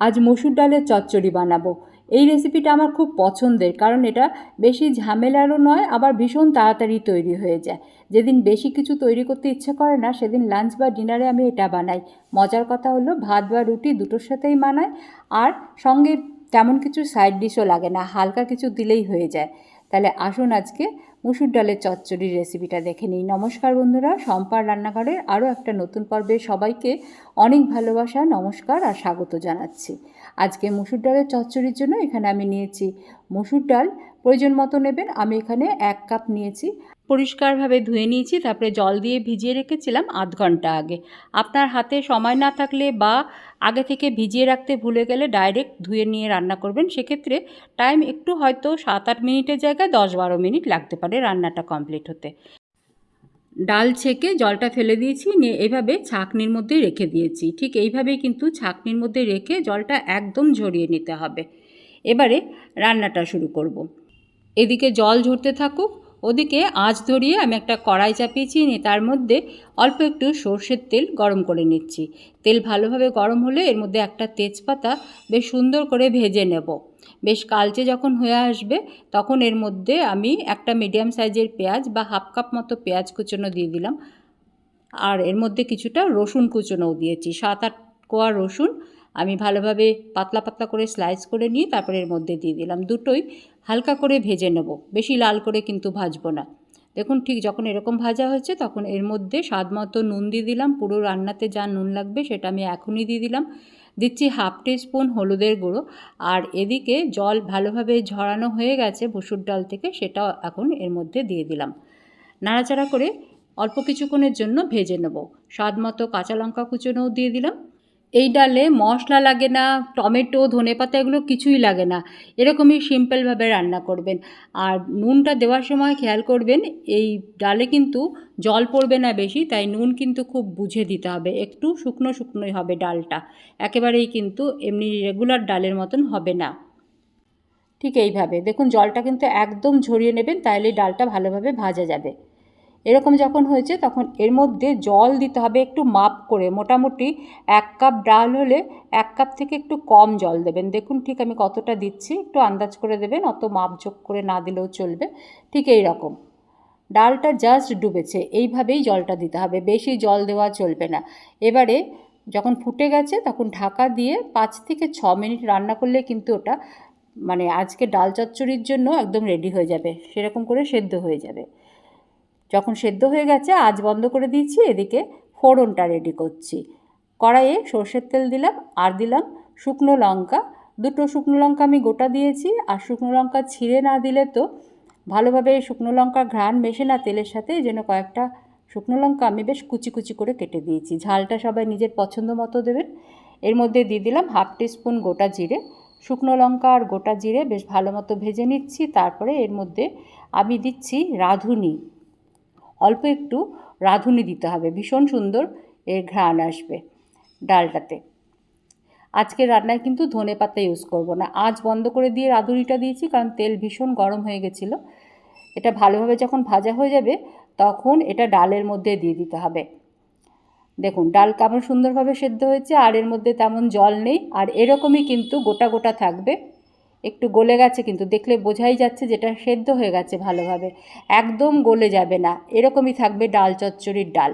আজ মসুর ডালের চচ্চড়ি বানাবো। এই রেসিপিটা আমার খুব পছন্দের, কারণ এটা বেশি ঝামেলারও নয়, আবার ভীষণ তাড়াতাড়ি তৈরি হয়ে যায়। যেদিন বেশি কিছু তৈরি করতে ইচ্ছে করে না, সেদিন লাঞ্চ বা ডিনারে আমি এটা বানাই। মজার কথা হলো, ভাত বা রুটি দুটোর সাথেই বানাই, আর সঙ্গে তেমন কিছু সাইড ডিশও লাগে না, হালকা কিছু দিলেই হয়ে যায়। তাহলে আসুন আজকে মুসুর ডালের চচ্চড়ির রেসিপিটা দেখে নিই। নমস্কার বন্ধুরা সম্পার রান্নাঘরের আরও একটা নতুন পর্বে সবাইকে অনেক ভালোবাসা, নমস্কার আর স্বাগত জানাচ্ছি। আজকে মুসুর ডালের চচ্চড়ির জন্য এখানে আমি নিয়েছি মুসুর ডাল প্রয়োজন মতো নেবেন। আমি এখানে এক কাপ নিয়েছি। পরিষ্কারভাবে ধুয়ে নিয়েছি, তারপরে জল দিয়ে ভিজিয়ে রেখেছিলাম আধ ঘণ্টা আগে। আপনার হাতে সময় না থাকলে বা আগে থেকে ভিজিয়ে রাখতে ভুলে গেলে ডাইরেক্ট ধুয়ে নিয়ে রান্না করবেন। সেক্ষেত্রে টাইম একটু হয়তো সাত আট মিনিটের জায়গায় দশ বারো মিনিট লাগতে পারে রান্নাটা কমপ্লিট হতে। ডাল ছেঁকে জলটা ফেলে দিয়েছি, নিয়ে এইভাবে ছাঁকনির মধ্যে রেখে দিয়েছি। ঠিক এইভাবেই কিন্তু ছাঁকনির মধ্যে রেখে জলটা একদম ঝরিয়ে নিতে হবে। এবারে রান্নাটা শুরু করব। এদিকে জল ঝরতে থাকুক, ওদিকে আঁচ ধরিয়ে আমি একটা কড়াই চাপিয়েছি, নিয়ে তার মধ্যে অল্প একটু সর্ষের তেল গরম করে নিচ্ছি। তেল ভালোভাবে গরম হলে এর মধ্যে একটা তেজপাতা বেশ সুন্দর করে ভেজে নেব। বেশ কালচে যখন হয়ে আসবে, তখন এর মধ্যে আমি একটা মিডিয়াম সাইজের পেঁয়াজ বা হাফ কাপ মতো পেঁয়াজ কুচনো দিয়ে দিলাম। আর এর মধ্যে কিছুটা রসুন কুচনোও দিয়েছি, সাত আট কোয়া রসুন আমি ভালোভাবে পাতলা পাতলা করে স্লাইস করে নিয়ে তারপরে এর মধ্যে দিয়ে দিলাম দুটোই। হালকা করে ভেজে নেব। বেশি লাল করে কিন্তু ভাজবো না। দেখুন ঠিক যখন এরকম ভাজা হয়েছে তখন এর মধ্যে স্বাদ মতো নুন দিয়ে দিলাম। পুরো রান্নাতে যা নুন লাগবে সেটা আমি এখনই দিয়ে দিলাম। দিচ্ছি হাফ স্পুন হলুদের গুঁড়ো। আর এদিকে জল ভালোভাবে ঝরানো হয়ে গেছে মসুর ডাল থেকে সেটাও এখন এর মধ্যে দিয়ে দিলাম। নাড়াচাড়া করে অল্প কিছুক্ষণের জন্য ভেজে নেব। স্বাদ মতো কাঁচা লঙ্কা কুচোনোও দিয়ে দিলাম। এই ডালে মশলা লাগে না, টমেটো ধনেপাতা এগুলো কিছুই লাগে না। এরকমই সিম্পলভাবে রান্না করবেন। আর নুনটা দেওয়ার সময় খেয়াল করবেন, এই ডালে কিন্তু জল পড়বে না বেশি, তাই নুন কিন্তু খুব বুঝে দিতে হবে। একটু শুকনো শুকনোই হবে ডালটা। একেবারেই কিন্তু এমনি রেগুলার ডালের মতন হবে না। ঠিক এইভাবে। দেখুন, জলটা কিন্তু একদম ঝরিয়ে নেবেন তাহলে ডালটা ভালোভাবে ভাজা যাবে। এরকম যখন হয়েছে, তখন এর মধ্যে জল দিতে হবে একটু মাপ করে। মোটামুটি এক কাপ ডাল হলে এক কাপ থেকে একটু কম জল দেবেন। দেখুন ঠিক আমি কতটা দিচ্ছি, একটু আন্দাজ করে দেবেন, অত মাপ যোগ করে না দিলেও চলবে। ঠিক এই রকম। ডালটা জাস্ট ডুবেছে, এইভাবেই জলটা দিতে হবে। বেশি জল দেওয়া চলবে না। এবারে যখন ফুটে গেছে, তখন ঢাকা দিয়ে পাঁচ থেকে ছ মিনিট রান্না করলে কিন্তু ওটা মানে আজকে ডাল চচ্চড়ির জন্য একদম রেডি হয়ে যাবে। সেরকম করে সেদ্ধ হয়ে যাবে। যখন সেদ্ধ হয়ে গেছে আজ বন্ধ করে দিয়েছি, এদিকে ফোড়নটা রেডি করছি। কড়াইয়ে সর্ষের তেল দিলাম, আর দিলাম শুকনো লঙ্কা। দুটো শুকনো লঙ্কা আমি গোটা দিয়েছি, আর শুকনো লঙ্কা ছিঁড়ে না দিলে তো ভালোভাবে শুকনো লঙ্কা ঘ্রাণ মেশে না তেলের সাথে, এই জন্য কয়েকটা শুকনো লঙ্কা আমি বেশ কুচি কুচি করে কেটে দিয়েছি। ঝালটা সবাই নিজের পছন্দ মতো দেবেন। এর মধ্যে দিয়ে দিলাম হাফ টিস্পুন গোটা জিরে। শুকনো লঙ্কা আর গোটা জিরে বেশ ভালো মতো ভেজে নিচ্ছি, তারপরে এর মধ্যে আমি দিচ্ছি রাঁধুনি। অল্প একটু রাঁধুনি দিতে হবে। ভীষণ সুন্দর এর ঘ্রাণ আসবে ডালটাতে। আজকে রান্নায় কিন্তু ধনে পাতা ইউজ করব না। আজ বন্ধ করে দিয়ে রাঁধুনিটা দিয়েছি কারণ তেল ভীষণ গরম হয়ে গেছিল। এটা ভালোভাবে যখন ভাজা হয়ে যাবে তখন এটা ডালের মধ্যে দিয়ে দিতে হবে। দেখুন, ডাল কেমন সুন্দরভাবে সেদ্ধ হয়েছে আর এর মধ্যে তেমন জল নেই আর এরকমই কিন্তু গোটা গোটা থাকবে। একটু গলে গেছে কিন্তু দেখলে বোঝাই যাচ্ছে যেটা সেদ্ধ হয়ে গেছে ভালোভাবে। একদম গলে যাবে না। এরকমই থাকবে ডাল চচ্চড়ির ডাল।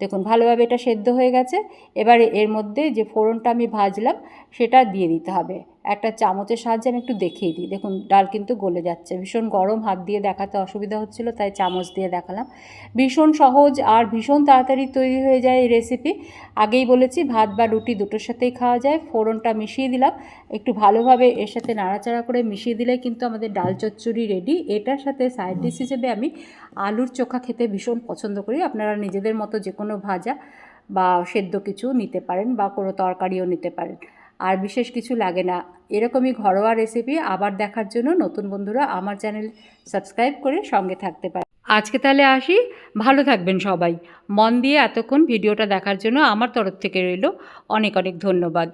দেখুন, ভালোভাবে এটা সেদ্ধ হয়ে গেছে। এবারে এর মধ্যে যে ফোড়নটা আমি ভাজলাম, সেটা দিয়ে দিতে হবে। একটা চামচের সাহায্যে আমি একটু দেখিয়ে দিই। দেখুন, ডাল কিন্তু গলে যাচ্ছে। ভীষণ গরম, হাত দিয়ে দেখাতে অসুবিধা হচ্ছিল, তাই চামচ দিয়ে দেখালাম। ভীষণ সহজ আর ভীষণ তাড়াতাড়ি তৈরি হয়ে যায় এই রেসিপি আগেই বলেছি, ভাত বা রুটি দুটোর সাথেই খাওয়া যায়। ফোড়নটা মিশিয়ে দিলাম। একটু ভালোভাবে এর সাথে নাড়াচাড়া করে মিশিয়ে দিলে কিন্তু আমাদের ডাল চচ্চড়ি রেডি এটার সাথে সাইড ডিশ হিসেবে আমি আলুর চোখা খেতে ভীষণ পছন্দ করি। আপনারা নিজেদের মতো যে কোনো ভাজা বা সেদ্ধ কিছু নিতে পারেন বা কোনো তরকারিও নিতে পারেন। আর বিশেষ কিছু লাগে না। এরকমই ঘরোয়া রেসিপি আবার দেখার জন্য নতুন বন্ধুরা আমার চ্যানেল সাবস্ক্রাইব করে সঙ্গে থাকতে পারে। আজকে তাহলে আসি। ভালো থাকবেন সবাই। মন দিয়ে এতক্ষণ ভিডিওটা দেখার জন্য আমার তরফ থেকে রইল। অনেক অনেক ধন্যবাদ।